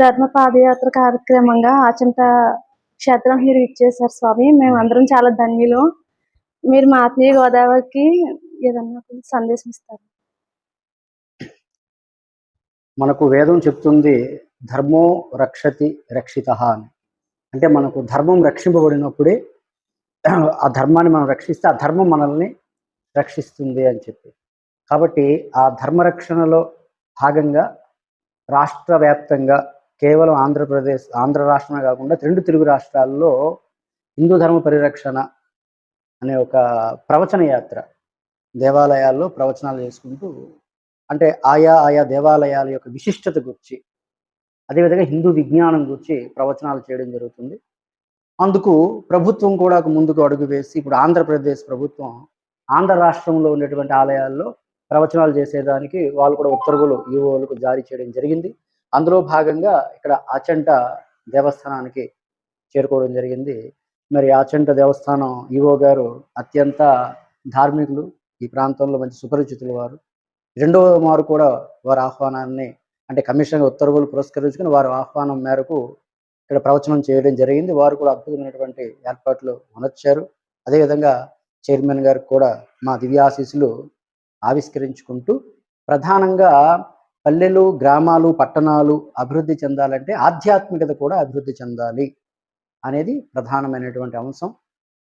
ధర్మ పాదయాత్ర కార్యక్రమంగా ఆచంట క్షేత్రం మీరు ఇచ్చేసారు స్వామి. మేము అందరం చాలా ధన్యులు. మీరు మా ఆత్మీయ గోదావరికి ఏదన్నా సందేశం ఇస్తారు? మనకు వేదం చెప్తుంది ధర్మో రక్షతి రక్షిత అని. అంటే మనకు ధర్మం రక్షింపబడినప్పుడే ఆ ధర్మాన్ని మనం రక్షిస్తే ఆ ధర్మం మనల్ని రక్షిస్తుంది అని చెప్పి. కాబట్టి ఆ ధర్మరక్షణలో భాగంగా రాష్ట్ర వ్యాప్తంగా కేవలం ఆంధ్రప్రదేశ్ ఆంధ్ర రాష్ట్రమే కాకుండా రెండు తెలుగు రాష్ట్రాల్లో హిందూ ధర్మ పరిరక్షణ అనే ఒక ప్రవచన యాత్ర దేవాలయాల్లో ప్రవచనాలు చేసుకుంటూ అంటే ఆయా ఆయా దేవాలయాల యొక్క విశిష్టత గురించి అదేవిధంగా హిందూ విజ్ఞానం గురించి ప్రవచనాలు చేయడం జరుగుతుంది. అందుకు ప్రభుత్వం కూడా ఒక ముందుకు అడుగు వేసి ఇప్పుడు ఆంధ్రప్రదేశ్ ప్రభుత్వం ఆంధ్ర రాష్ట్రంలో ఉండేటువంటి ఆలయాల్లో ప్రవచనాలు చేసేదానికి వాళ్ళు కూడా ఉత్తర్వులు ఈవోలకు జారీ చేయడం జరిగింది. అందులో భాగంగా ఇక్కడ ఆచంట దేవస్థానానికి చేరుకోవడం జరిగింది. మరి ఆచంట దేవస్థానం ఈవో గారు అత్యంత ధార్మికులు ఈ ప్రాంతంలో మంచి సుపరిచితులు వారు. రెండవ మారు కూడా వారి ఆహ్వానాన్ని అంటే కమిషన్ ఉత్తర్వులు పురస్కరించుకుని వారి ఆహ్వానం మేరకు ఇక్కడ ప్రవచనం చేయడం జరిగింది. వారు కూడా అద్భుతమైనటువంటి ఏర్పాట్లు అనొచ్చారు అదేవిధంగా చైర్మన్ గారు కూడా మా దివ్యాశీసులు ఆవిష్కరించుకుంటూ ప్రధానంగా పల్లెలు గ్రామాలు పట్టణాలు అభివృద్ధి చెందాలంటే ఆధ్యాత్మికత కూడా అభివృద్ధి చెందాలి అనేది ప్రధానమైనటువంటి అంశం.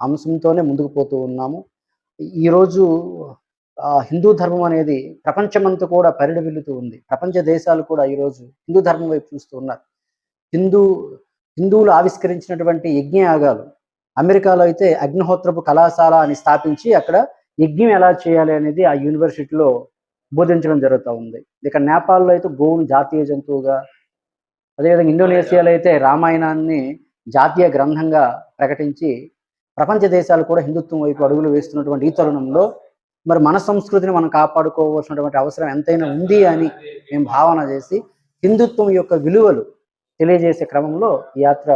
అంశంతోనే ముందుకు పోతూ ఉన్నాము. ఈరోజు హిందూ ధర్మం అనేది ప్రపంచమంతా కూడా పరిడవిల్లుతూ ఉంది. ప్రపంచ దేశాలు కూడా ఈరోజు హిందూ ధర్మం వైపు చూస్తూ ఉన్నారు. హిందూ హిందువులు ఆవిష్కరించినటువంటి యజ్ఞయాగాలు అమెరికాలో అయితే అగ్నిహోత్రపు కళాశాల అని స్థాపించి అక్కడ యజ్ఞం ఎలా చేయాలి అనేది ఆ యూనివర్సిటీలో బోధించడం జరుగుతూ ఉంది. ఇక నేపాల్లో అయితే గోవును జాతీయ జంతువుగా అదేవిధంగా ఇండోనేషియాలో అయితే రామాయణాన్ని జాతీయ గ్రంథంగా ప్రకటించి ప్రపంచ దేశాలు కూడా హిందుత్వం వైపు అడుగులు వేస్తున్నటువంటి ఈ తరుణంలో మరి మన సంస్కృతిని మనం కాపాడుకోవాల్సినటువంటి అవసరం ఎంతైనా ఉంది అని మేము భావన చేసి హిందుత్వం యొక్క విలువలు తెలియజేసే క్రమంలో ఈ యాత్ర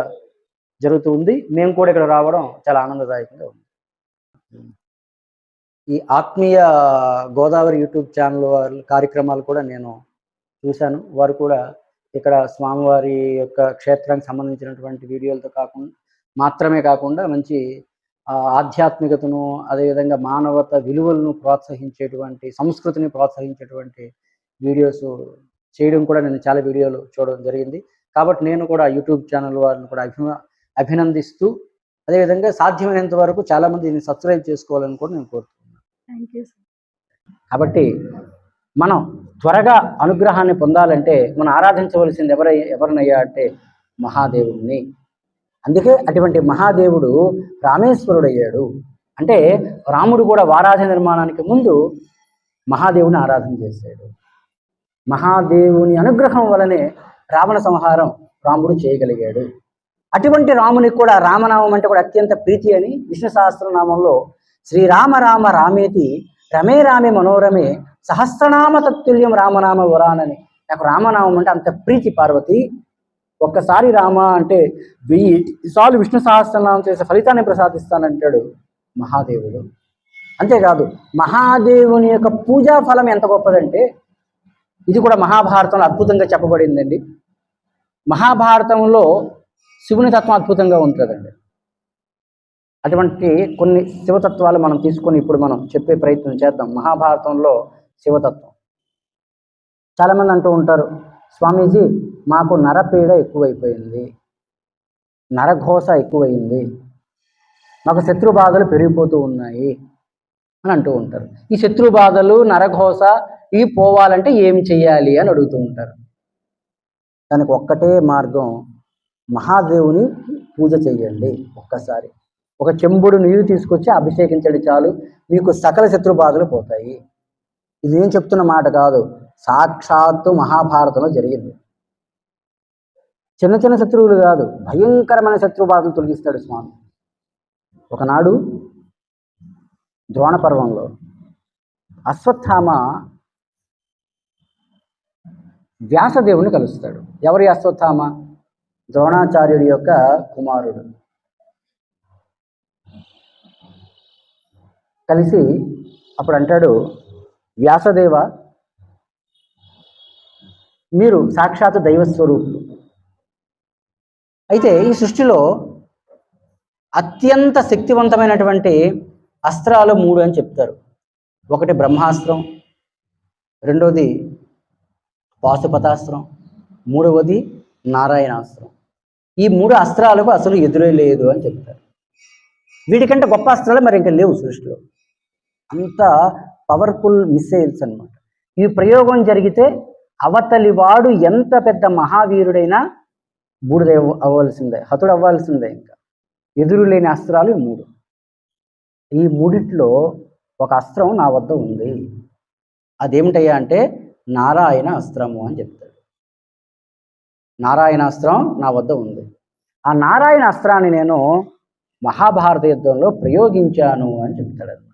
జరుగుతూ ఉంది. మేము కూడా ఇక్కడ రావడం చాలా ఆనందదాయకంగా ఉంది. ఈ ఆత్మీయ గోదావరి యూట్యూబ్ ఛానల్ వారి కార్యక్రమాలు కూడా నేను చూశాను. వారు కూడా ఇక్కడ స్వామివారి యొక్క క్షేత్రానికి సంబంధించినటువంటి వీడియోలతో కాకుండా మాత్రమే కాకుండా మంచి ఆధ్యాత్మికతను అదేవిధంగా మానవత విలువలను ప్రోత్సహించేటువంటి సంస్కృతిని ప్రోత్సహించేటువంటి వీడియోస్ చేయడం కూడా నేను చాలా వీడియోలు చూడడం జరిగింది. కాబట్టి నేను కూడా యూట్యూబ్ ఛానల్ వారిని కూడా అభిమ అభినందిస్తూ అదేవిధంగా సాధ్యమైనంత వరకు చాలామంది దీన్ని సబ్స్క్రైబ్ చేసుకోవాలని కూడా నేను కోరుతున్నాను. కాబట్టి మనం త్వరగా అనుగ్రహాన్ని పొందాలంటే మనం ఆరాధించవలసింది ఎవరై ఎవరినయ్యా అంటే మహాదేవుడిని అందుకే అటువంటి మహాదేవుడు రామేశ్వరుడు అయ్యాడు అంటే రాముడు కూడా వారాధ నిర్మాణానికి ముందు మహాదేవుని ఆరాధన చేశాడు. మహాదేవుని అనుగ్రహం వలనే రావణ సంహారం రాముడు చేయగలిగాడు. అటువంటి రామునికి కూడా రామనామం అంటే కూడా అత్యంత ప్రీతి అని విష్ణు సహస్రనామంలో శ్రీరామ రామ రామేతి రమే రామే మనోరమే సహస్రనామ తత్తుల్యం రామనామ వరానని. నాకు రామనామం అంటే అంత ప్రీతి పార్వతి. ఒక్కసారి రామ అంటే వెయ్యి సార్లు విష్ణు సహస్రనామం చేసే ఫలితాన్ని ప్రసాదిస్తానంటాడు మహాదేవుడు. అంతేకాదు మహాదేవుని యొక్క పూజా ఫలం ఎంత గొప్పదంటే ఇది కూడా మహాభారతంలో అద్భుతంగా చెప్పబడిందండి. మహాభారతంలో శివుని తత్వం అద్భుతంగా ఉంటుందండి. అటువంటి కొన్ని శివతత్వాలు మనం తీసుకొని ఇప్పుడు మనం చెప్పే ప్రయత్నం చేద్దాం. మహాభారతంలో శివతత్వం. చాలామంది అంటూ ఉంటారు స్వామీజీ మాకు నరపీడ ఎక్కువైపోయింది. నరఘోష ఎక్కువైంది. మాకు శత్రు బాధలు పెరిగిపోతూ ఉన్నాయి. అని అంటూ ఉంటారు. ఈ శత్రు బాధలు నరఘోష ఇవి పోవాలంటే ఏం చేయాలి అని అడుగుతూ ఉంటారు. దానికి ఒక్కటే మార్గం మహాదేవుని పూజ చేయండి ఒక్కసారి. ఒక చెంబుడు నీరు తీసుకొచ్చి అభిషేకించండి చాలు. మీకు సకల శత్రు బాధలు పోతాయి. ఇదేం చెప్తున్న మాట కాదు. సాక్షాత్తు మహాభారతంలో జరిగింది. చిన్న చిన్న శత్రువులు కాదు భయంకరమైన శత్రు బాధలు తొలగిస్తాడు స్వామి. ఒకనాడు ద్రోణ పర్వంలో అశ్వత్థామ వ్యాసదేవుని కలుస్తాడు. ఎవరి అశ్వత్థామ? ద్రోణాచార్యుడి యొక్క కుమారుడు. కలిసి అప్పుడు అంటాడు వ్యాసదేవ మీరు సాక్షాత్ దైవ స్వరూపులు అయితే ఈ సృష్టిలో అత్యంత శక్తివంతమైనటువంటి అస్త్రాలు మూడు అని చెప్తారు. ఒకటి బ్రహ్మాస్త్రం రెండవది పాశుపతాస్త్రం మూడవది నారాయణాస్త్రం. ఈ మూడు అస్త్రాలకు అసలు ఎదురే లేదు అని చెప్తారు. వీటికంటే గొప్ప అస్త్రాలు మరి ఇంకా లేవు సృష్టిలో. అంత పవర్ఫుల్ మిస్సైల్స్ అన్నమాట. ఈ ప్రయోగం జరిగితే అవతలి వాడు ఎంత పెద్ద మహావీరుడైనా బూడిద అవ్వాల్సిందే హతుడు అవ్వాల్సిందే ఇంకా. ఎదురు లేని అస్త్రాలు ఈ మూడు. ఈ మూడిట్లో ఒక అస్త్రం నా వద్ద ఉంది. అదేమిటయ్యా అంటే నారాయణ అస్త్రము అని చెప్తాడు. నారాయణ అస్త్రం నా వద్ద ఉంది. ఆ నారాయణ అస్త్రాన్ని నేను మహాభారత యుద్ధంలో ప్రయోగించాను అని చెప్తాడు.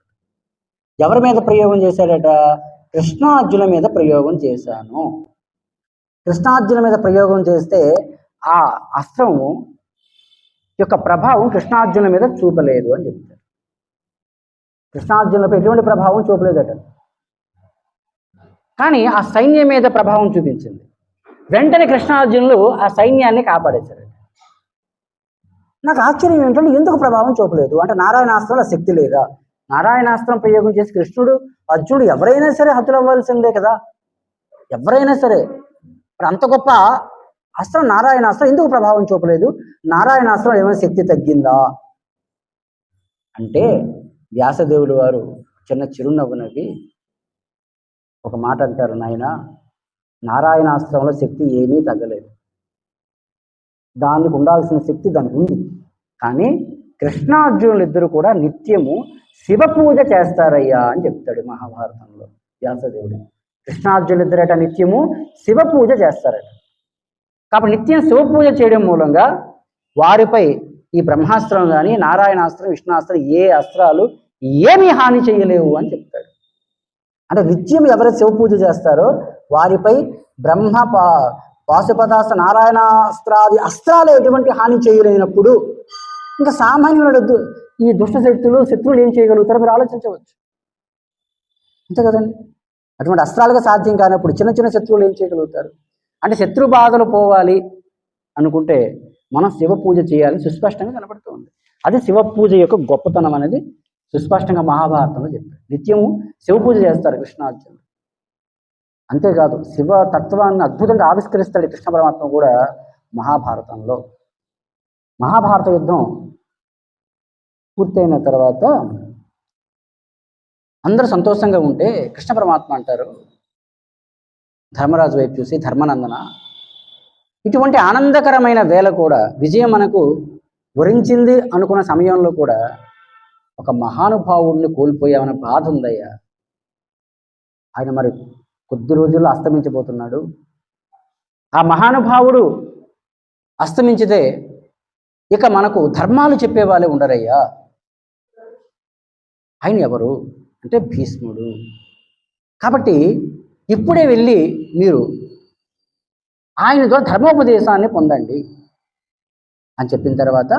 ఎవరి మీద ప్రయోగం చేశాడట? కృష్ణార్జున మీద ప్రయోగం చేశాను. కృష్ణార్జున మీద ప్రయోగం చేస్తే ఆ అస్త్రం యొక్క ప్రభావం కృష్ణార్జున మీద చూపలేదు అని చెప్తారు. కృష్ణార్జునులపై ఎటువంటి ప్రభావం చూపలేదట. కానీ ఆ సైన్యం మీద ప్రభావం చూపించింది. వెంటనే కృష్ణార్జునులు ఆ సైన్యాన్ని కాపాడేశారు నాకు ఆశ్చర్యం ఏంటంటే ఎందుకు ప్రభావం చూపలేదు? అంటే నారాయణాస్త్రంలో శక్తి లేదా? నారాయణాస్త్రం ప్రయోగం చేసి కృష్ణుడు అర్జునుడు ఎవరైనా సరే హతులవ్వాల్సిందే కదా. ఎవరైనా సరే. అంత గొప్ప అస్త్రం నారాయణాస్త్రం ఎందుకు ప్రభావం చూపలేదు? నారాయణాస్త్రం ఏమైనా శక్తి తగ్గిందా? అంటే వ్యాసదేవుడు వారు చిన్న చిరునవ్వు నవ్వి ఒక మాట అంటారు నాయన నారాయణాస్త్రంలో శక్తి ఏమీ తగ్గలేదు. దానికి ఉండాల్సిన శక్తి దానికి ఉంది. కానీ కృష్ణార్జునులు ఇద్దరు కూడా నిత్యము శివ పూజ చేస్తారయ్యా అని చెప్తాడు మహాభారతంలో వ్యాసదేవుడు. కృష్ణార్జునులు ఇద్దరట నిత్యము శివ పూజ చేస్తారట. కాబట్టి నిత్యం శివ పూజ చేయడం మూలంగా వారిపై ఈ బ్రహ్మాస్త్రం కానీ నారాయణాస్త్రం విష్ణాస్త్రం ఏ అస్త్రాలు ఏమీ హాని చేయలేవు అని చెప్తాడు. అంటే నిత్యం ఎవరైతే శివ పూజ చేస్తారో వారిపై బ్రహ్మ పా పాశుపదాస నారాయణాస్త్రాది అస్త్రాలు ఎటువంటి హాని చేయలేనప్పుడు ఇంకా సామాన్యుడు ఈ దుష్ట శక్తులు శత్రువులు ఏం చేయగలుగుతారో మీరు ఆలోచించవచ్చు. అంతే కదండి? అటువంటి అస్త్రాలుగా సాధ్యం కానప్పుడు చిన్న చిన్న శత్రువులు ఏం చేయగలుగుతారు? అంటే శత్రు బాధలు పోవాలి అనుకుంటే మనం శివ పూజ చేయాలని సుస్పష్టంగా కనబడుతుంది అది శివ పూజ యొక్క గొప్పతనం అనేది సుస్పష్టంగా మహాభారతంలో చెప్పారు. నిత్యము శివ పూజ చేస్తారు కృష్ణార్జునుడు. అంతేకాదు శివ తత్వాన్ని అద్భుతంగా ఆవిష్కరిస్తాడు కృష్ణ పరమాత్మ కూడా మహాభారతంలో. మహాభారత యుద్ధం పూర్తయిన తర్వాత అందరూ సంతోషంగా ఉంటే కృష్ణ పరమాత్మ అంటారు. ధర్మరాజు వైపు చూసి ధర్మనందన. ఇటువంటి ఆనందకరమైన వేళ కూడా విజయం మనకు వరించింది అనుకున్న సమయంలో కూడా ఒక మహానుభావుడిని కోల్పోయామన్న బాధ ఉందయ్యా. ఆయన మరి కొద్ది రోజుల్లో అస్తమించబోతున్నాడు. ఆ మహానుభావుడు అస్తమించితే ఇక మనకు ధర్మాలు చెప్పే వాళ్ళే ఉండరయ్యా. ఆయన ఎవరు? అంటే భీష్ముడు. కాబట్టి ఇప్పుడే వెళ్ళి మీరు ఆయన ద్వారా ధర్మోపదేశాన్ని పొందండి అని చెప్పిన తర్వాత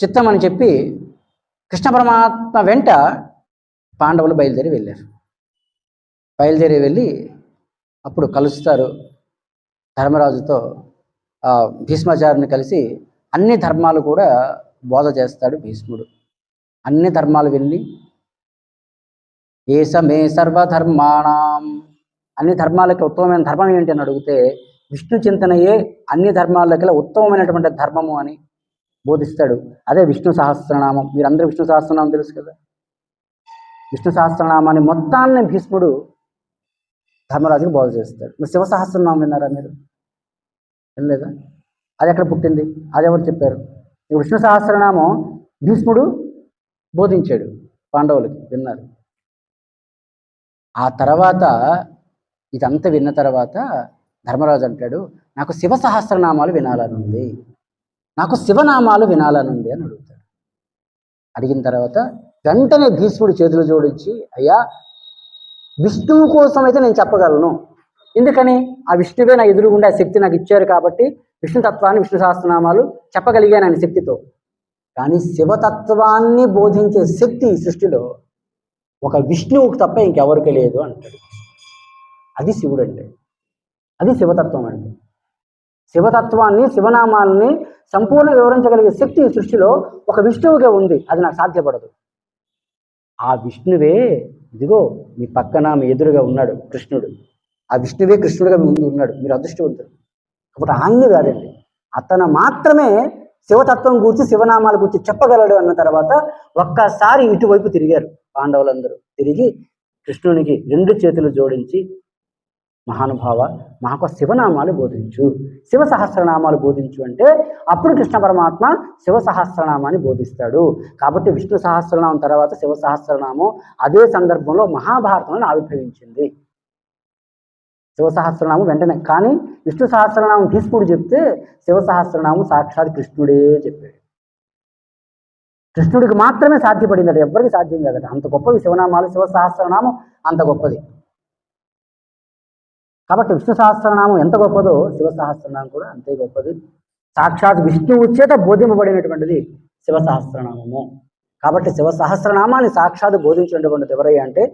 చిత్తం అని చెప్పి కృష్ణ పరమాత్మ వెంట పాండవులు బయలుదేరి వెళ్ళారు. బయలుదేరి వెళ్ళి అప్పుడు కలుస్తారు ధర్మరాజుతో భీష్మాచార్యుని కలిసి అన్ని ధర్మాలు కూడా బోధ చేస్తాడు భీష్ముడు. అన్ని ధర్మాలు వెళ్ళి ఏసమే సర్వధర్మాణం. అన్ని ధర్మాలకి ఉత్తమమైన ధర్మం ఏంటి అని అడిగితే విష్ణు చింతనయే అన్ని ధర్మాలకి ఉత్తమమైనటువంటి ధర్మము అని బోధిస్తాడు. అదే విష్ణు సహస్రనామం. మీరందరూ విష్ణు సహస్రనామం తెలుసు కదా? విష్ణు సహస్రనామాన్ని మొత్తాన్ని భీష్ముడు ధర్మరాజుకి బోధ చేస్తాడు. మీరు శివ సహస్రనామం విన్నారా మీరు? వినలేదా? అది ఎక్కడ పుట్టింది? అది ఎవరు చెప్పారు? విష్ణు సహస్రనామం భీష్ముడు బోధించాడు పాండవులకి విన్నారు. ఆ తర్వాత ఇదంతా విన్న తర్వాత ధర్మరాజు అంటాడు నాకు శివ సహస్రనామాలు వినాలనుంది. నాకు శివనామాలు వినాలనుంది అని అడుగుతాడు. అడిగిన తర్వాత వెంటనే భీష్ముడు చేతులు జోడించి అయ్యా విష్ణువు కోసం అయితే నేను చెప్పగలను. ఎందుకని? ఆ విష్ణువే నా ఎదురుగుండే ఆ శక్తి నాకు ఇచ్చారు కాబట్టి విష్ణుతత్వాన్ని విష్ణు సహస్రనామాలు చెప్పగలిగాను ఆయన శక్తితో. కానీ శివతత్వాన్ని బోధించే శక్తి ఈ సృష్టిలో ఒక విష్ణువుకు తప్ప ఇంకెవరికి లేదు అంటాడు. అది శివుడు అంటే. అది శివతత్వం అంటే. శివతత్వాన్ని శివనామాలని సంపూర్ణ వివరించగలిగే శక్తి ఈ సృష్టిలో ఒక విష్ణువుగా ఉంది. అది నాకు సాధ్యపడదు. ఆ విష్ణువే ఇదిగో మీ పక్కన మీ ఎదురుగా ఉన్నాడు కృష్ణుడు. ఆ విష్ణువే కృష్ణుడిగా ముందు ఉన్నాడు. మీరు అదృష్టవంతుడు కాబట్టి ఆయన్ని కాదండి. అతను మాత్రమే శివతత్వం గురించి శివనామాల గురించి చెప్పగలడు అన్న తర్వాత ఒక్కసారి ఇటువైపు తిరిగారు పాండవులందరూ. తిరిగి కృష్ణునికి రెండు చేతులు జోడించి మహానుభావ మాకు శివనామాలు బోధించు. శివ సహస్రనామాలు బోధించు అంటే అప్పుడు కృష్ణ పరమాత్మ శివ సహస్రనామాన్ని బోధిస్తాడు. కాబట్టి విష్ణు సహస్రనామం తర్వాత శివ సహస్రనామం అదే సందర్భంలో మహాభారతంలో ఆవిర్భవించింది. శివ సహస్రనామం వెంటనే. కానీ విష్ణు సహస్రనామం భీష్ముడు చెప్తే శివ సహస్రనామం సాక్షాత్ కృష్ణుడే చెప్పాడు కృష్ణుడికి మాత్రమే సాధ్యపడిందట ఎవ్వరికి సాధ్యం కాదట. అంత గొప్పవి శివనామాలు శివ సహస్రనామం అంత గొప్పది. కాబట్టి విష్ణు సహస్రనామం ఎంత గొప్పదో శివ సహస్రనామం కూడా అంతే గొప్పది. సాక్షాత్ విష్ణువు చేత బోధింపబడినటువంటిది శివ సహస్రనామము కాబట్టి శివ సహస్రనామాన్ని సాక్షాత్ బోధించినటువంటిది ఎవరయ్యా అంటే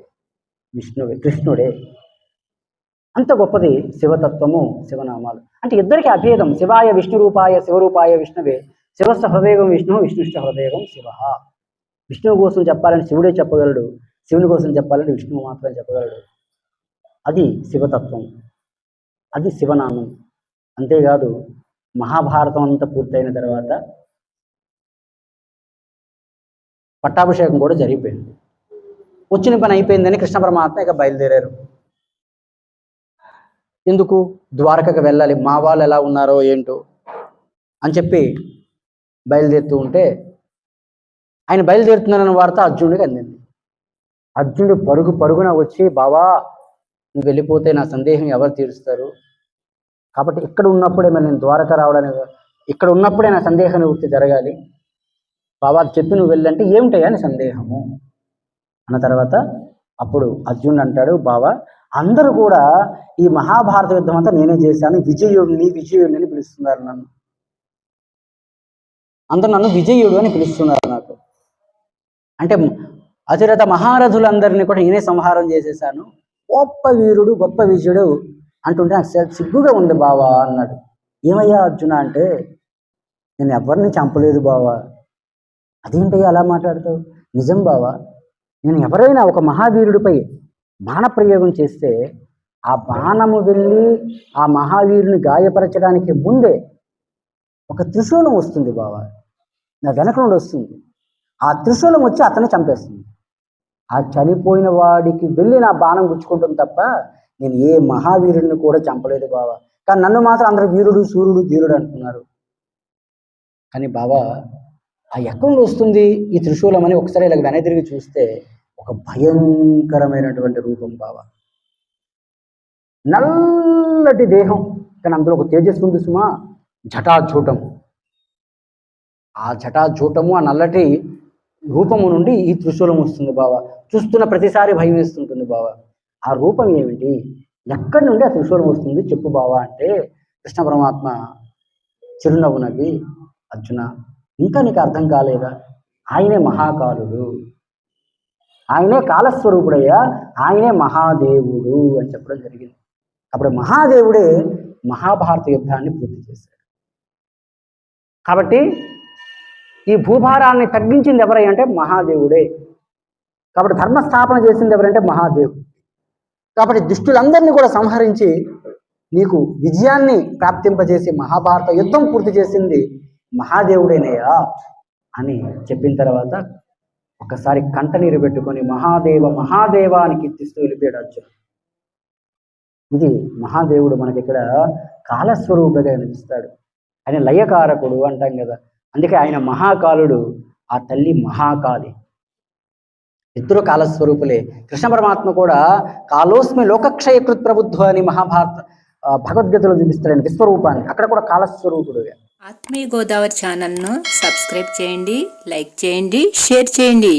విష్ణువే కృష్ణుడే. అంత గొప్పది శివతత్వము శివనామాలు. అంటే ఇద్దరికి అభేదం శివాయ విష్ణు రూపాయ శివరూపాయ విష్ణువే. శివస్థ హృదయం విష్ణు విష్ణుష్ట హృదయం శివ. విష్ణువు కోసం చెప్పాలని శివుడే చెప్పగలడు శివుని కోసం చెప్పాలని విష్ణువు మాత్రమే చెప్పగలడు. అది శివతత్వం. అది శివనామం. అంతేకాదు మహాభారతం అంతా పూర్తయిన తర్వాత పట్టాభిషేకం కూడా జరిగిపోయింది. వచ్చిన పని అయిపోయిందని కృష్ణ పరమాత్మ ఇక బయలుదేరారు. ఎందుకు ద్వారకకు వెళ్ళాలి? మా వాళ్ళు ఎలా ఉన్నారో ఏంటో అని చెప్పి బయలుదేరుతూ ఉంటే ఆయన బయలుదేరుతున్నారన్న వార్త అర్జునుడికి అందింది. అర్జునుడు పరుగు పరుగున వచ్చి బావా నువ్వు వెళ్ళిపోతే నా సందేహం ఎవరు తీరుస్తారు? కాబట్టి ఇక్కడ ఉన్నప్పుడే మరి నేను ద్వారక రావడానికి ఇక్కడ ఉన్నప్పుడే నా సందేహ నివృత్తి జరగాలి. బాబా చెప్పి నువ్వు వెళ్ళంటే ఏమిటయ్యా నీ సందేహము? అన్న తర్వాత అప్పుడు అర్జునుడు అంటాడు బావా అందరూ కూడా ఈ మహాభారత యుద్ధం అంతా నేనే చేశాను విజయుడిని విజయుడిని అని పిలుస్తున్నారు నన్ను. అందరు నన్ను విజయుడు అని పిలుస్తున్నారు నాకు. అంటే అతిరథ మహారథులందరినీ కూడా నేనే సంహారం చేసేసాను. గొప్ప వీరుడు గొప్ప విజయుడు అంటుంటే నాకు సిగ్గుగా ఉంది బావా అన్నాడు. ఏమయ్యా అర్జున అంటే నేను ఎవరిని చంపలేదు బావా. అదేంటయ్యా అలా మాట్లాడతావు? నిజం బావా నేను ఎవరైనా ఒక మహావీరుడిపై బాణప్రయోగం చేస్తే ఆ బాణము వెళ్ళి ఆ మహావీరుని గాయపరచడానికి ముందే ఒక త్రిశూలం వస్తుంది బావా. నా వెనక నుండి వస్తుంది. ఆ త్రిశూలం వచ్చి అతన్ని చంపేస్తుంది. ఆ చనిపోయిన వాడికి వెళ్ళి నా బాణం గుచ్చుకుంటుంది తప్ప నేను ఏ మహావీరుడిని కూడా చంపలేదు బావ. కానీ నన్ను మాత్రం అందరూ వీరుడు సూర్యుడు ధీరుడు అంటున్నారు. కానీ బావా ఆ ఎక్కడి నుండి వస్తుంది ఈ త్రిశూలం అని ఒకసారి ఇలా వెనక తిరిగి చూస్తే ఒక భయంకరమైనటువంటి రూపం బావ. నల్లటి దేహం. కానీ అందులో ఒక తేజస్సు ఉంది సుమా. జటాజూటం. ఆ జటాజూటము ఆ నల్లటి రూపము నుండి ఈ త్రిశూలం వస్తుంది బావ. చూస్తున్న ప్రతిసారి భయం వేస్తుంటుంది బావ. ఆ రూపం ఏమిటి? ఎక్కడి నుండి ఆ త్రిశూలం వస్తుంది చెప్పు బావ అంటే కృష్ణ పరమాత్మ చిరునవ్వు నవ్వి అర్జున ఇంకా నీకు అర్థం కాలేదా? ఆయనే మహాకాలుడు. ఆయనే కాలస్వరూపుడయ్యా ఆయనే మహాదేవుడు అని చెప్పడం జరిగింది. అప్పుడు మహాదేవుడే మహాభారత యుద్ధాన్ని పూర్తి చేశాడు. కాబట్టి ఈ భూభారాన్ని తగ్గించింది ఎవరై అంటే మహాదేవుడే. కాబట్టి ధర్మస్థాపన చేసింది ఎవరంటే మహాదేవుడు. కాబట్టి దుష్టులందరినీ కూడా సంహరించి నీకు విజయాన్ని ప్రాప్తింపజేసి మహాభారత యుద్ధం పూర్తి చేసింది మహాదేవుడేనయ్యా అని చెప్పిన తర్వాత ఒకసారి కంటనీరు పెట్టుకొని మహాదేవ మహాదేవ అని కీర్తిస్తూ వెళ్ళిపోయాడు అర్జున్ ఇది మహాదేవుడు మనకి ఇక్కడ కాలస్వరూపుగా కనిపిస్తాడు. ఆయన లయకారకుడు అంటాం కదా. అందుకే ఆయన మహాకాలుడు ఆ తల్లి మహాకాలి. ఇద్దరు కాలస్వరూపులే. కృష్ణ పరమాత్మ కూడా కాలోస్మి లోకక్షయకృత్ ప్రబుద్ధ అని మహాభారత భగవద్గీతలో చూపిస్తాడు విశ్వరూపాన్ని. అక్కడ కూడా కాలస్వరూపుడు ఆత్మీయ గోదావరి ఛానల్ను సబ్స్క్రైబ్ చేయండి లైక్ చేయండి షేర్ చేయండి.